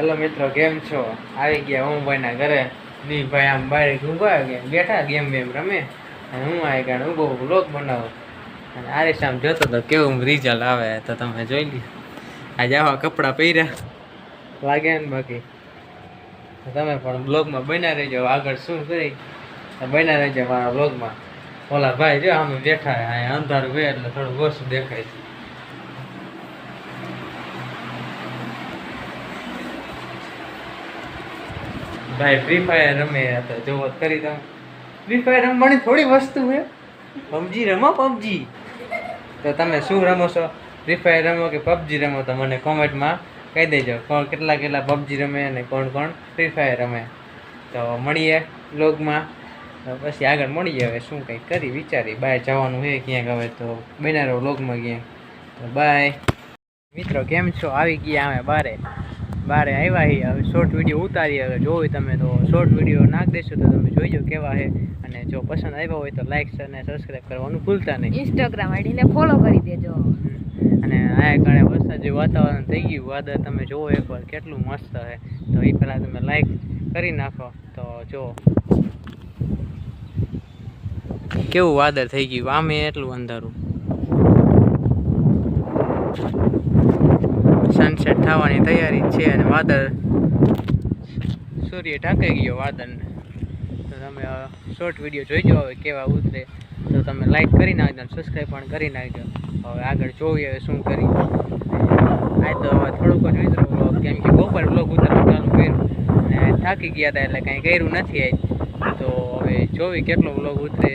Hello મિત્રો, કેમ છો? આવી ગયા હું ભાઈના ઘરે. ની ભાઈ આમ બહાર ઊભા ગયા, બેઠા ગેમ બેમ રમે. અને હું આવી ગયા ઊભો બ્લોક બનાવું. અને આરીશ આમ જોતો તો કેવું રિઝલ્ટ આવે તો તમે જોઈ લી આજે આવા કપડાં પહેર્યા. લાગે ને બાકી. તમે પણ બ્લોગમાં બન્યા રહેજો. આગળ શું કરી? બન્યા રહેજો મારા બ્લોગમાં ઓલા ભાઈ જો આમ બેઠા અંધારું હોય એટલે થોડું ઓછું દેખાય છે. ભાઈ ફ્રી ફાયર રમે તો જો વાત કરી તમે ફ્રી ફાયર રમવાની થોડી વસ્તુ છે. પબજી રમો પબજી તો તમે શું રમો છો? ફ્રી ફાયર રમો કે પબજી રમો તો મને કોમેન્ટમાં કહી દેજો. કોણ કેટલા કેટલા પબજી રમે અને કોણ કોણ ફ્રી ફાયર રમે. તો મળીએ બ્લોગમાં પછી આગળ મળીએ હવે શું કંઈક કરી વિચારી. બાય, જવાનું છે ક્યાંક હવે તો બનારો બ્લોગમાં ક્યાંક. તો બાય. મિત્રો, કેમ છો? આવી ગયા અમે બારે. બારે આવ્યા છીએ હવે શોર્ટ વીડિયો ઉતારીએ હવે જોવું તમે તો શોર્ટ વીડિયો નાખ દેશો તો તમે જોઈજો કેવા છે અને જો પસંદ આવ્યા હોય તો લાઈક અને સબસ્ક્રાઈબ કરવાનું ભૂલતા નહીં. ઇન્સ્ટાગ્રામ આઈડીને ફોલો કરી દેજો. અને આ કારણે વરસાદ જે વાતાવરણ થઈ ગયું વાદળ તમે જુઓ એકવાર કેટલું મસ્ત છે તો એ પહેલાં તમે લાઈક કરી નાખો તો જો. કેવું વાદળ થઈ ગયું આમે એટલું અંધારું. સનસેટ થવાની તૈયારી છે અને વાદળ સૂર્ય ઢાંકાઈ ગયો વાદળને. તો તમે શોર્ટ વીડિયો જોઈજો હવે કેવા ઉતરે. તો તમે લાઈક કરી નાખજો સબસ્ક્રાઈબ પણ કરી નાખજો. હવે આગળ જોઈએ હવે શું કરી. આ તો હવે થોડુંક જ વિતરો બ્લોગ કેમ કે બપોર બ્લોગ ઉતરવાનું ચાલુ કર્યું અને થાકી ગયા હતા એટલે કાંઈ કર્યું નથી આજ. તો હવે જોવી કેટલો બ્લોગ ઉતરે.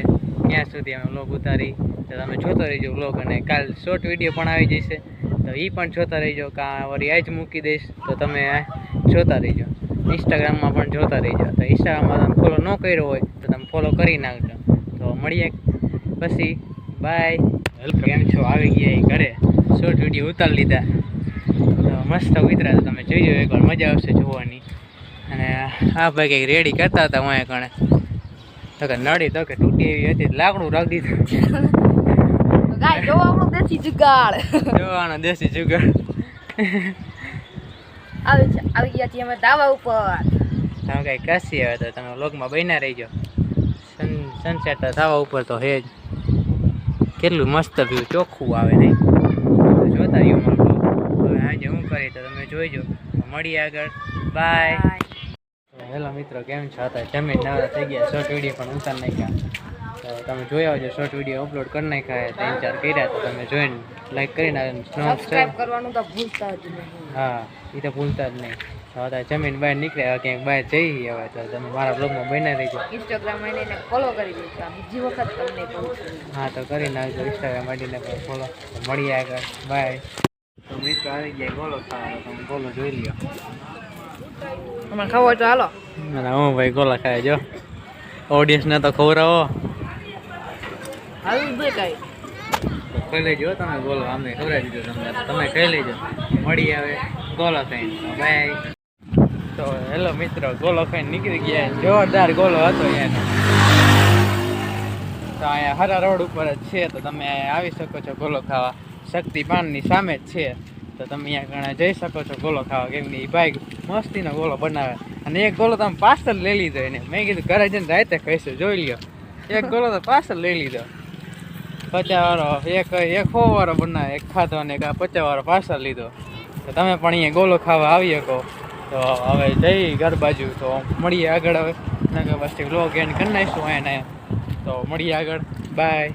ક્યાં સુધી અમે બ્લોગ ઉતારી. તો તમે જોતો રહીજો બ્લોગ અને કાલ શોર્ટ વીડિયો પણ આવી જશે. તો એ પણ જોતા રહીજો કાં જ મૂકી દઈશ તો તમે જોતા રહીજો. ઇન્સ્ટાગ્રામમાં પણ જોતા રહીજો. તો ઇન્સ્ટાગ્રામમાં તમે ફોલો ન કર્યો હોય તો તમે ફોલો કરી નાખજો. તો મળીએ પછી. બાય કેમ છો? આવી ગયા એ ઘરે. શોર્ટ વીડિયો ઉતારી લીધા. તો મસ્ત ઉતર્યા તમે. તમે જોઈજો એકવાર મજા આવશે જોવાની. અને આ ભાઈ કંઈક રેડી કરતા હતા હું કણે. તો કે નડી તો કે તૂટી એવી હતી લાકડું રાખી દીધું. તો જો આપણો દેશી જુગાડ. જોવાનો દેશી જુગાડ. આવી છે આવી ગયા છીએ અમે દાવા ઉપર. તમે કઈ કસી હવે તો તમે લોગમાં બન્યા રહીજો. સન સનસેટ તો થવા ઉપર તો હે જ. કેટલું મસ્ત વ્યૂ ચોખ્ખું આવે નહીં જોતા રહ્યો હવે આજે હું કરી તો તમે જોઈજો. મળીએ આગળ. બાય હેલો મિત્રો કેમ છો? હતા જમીન નવરા થઈ ગયા. શોર્ટ વીડિયો પણ ઉતાર નાખ્યા. તો તમે જોયા આવજો શોર્ટ વીડિયો અપલોડ કરી નાખ્યા ત્રણ ચાર કર્યા તો તમે જોઈને લાઈક કરી નાખજો સબસ્ક્રાઇબ કરવાનું તો ભૂલતા જ નહીં. હા એ તો ભૂલતા જ નહીં. હવે જમીન બહાર નીકળ્યા ક્યાંક બહાર જઈ હવે તો તમે મારા બ્લોગમાં બન્યા રહીજો. ઇન્સ્ટાગ્રામ આવીને ફોલો કરી દેજો. બીજી વખત તમને હા તો કરી નાખજો ઇન્સ્ટાગ્રામ આવીને ફોલો મળી મળીએ આગળ. બાય તો મિત્રો આવી ગયા ગોલો ખાવાનો તમે ગોલો જોઈ લ્યો. તમારે ખાવો તો હાલો. હું ભાઈ ગોલા ખાય જો. ઓડિયન્સને તો ખવડાવો. હાલ બે કાંઈ લેજો તમે ગોલો અમને ખવડાવી દીધો તમને. તમે ખાઈ લેજો. મળી આવે. ગોલો ખાઈને બાય. તો હેલો મિત્રો ગોલો ખાઈને નીકળી ગયા. જોરદાર ગોલો હતો એનો. તો અહીંયા હરા રોડ ઉપર જ છે, તો તમે આવી શકો છો ગોલો ખાવા. શક્તિ પાનની સામે જ છે. તો તમે અહીંયા ઘણા જઈ શકો છો ગોલો ખાવા. કેમ કે એ બાઈક મસ્તીનો ગોલો બનાવે. અને એક ગોલો તમે પાર્સલ લઈ લીધો એને. મેં કીધું, ઘરે જઈને રાતે ખાઈશું. જોઈ લ્યો. એક ગોલો તો પાર્સલ લઈ લીધો. પચાસ વાળો એક એક સો વાળો બનાવે, એક ખાધો અને એક પચાસ વાળો પાર્સલ લીધો. તો તમે પણ અહીંયા ગોલો ખાવા આવી શકો. તો હવે જઈ ઘર બાજુ, તો મળીએ આગળ હવે. નકર લો વ્લોગ એન્ડ કરી નાખીશું એને તો મળીએ આગળ. બાય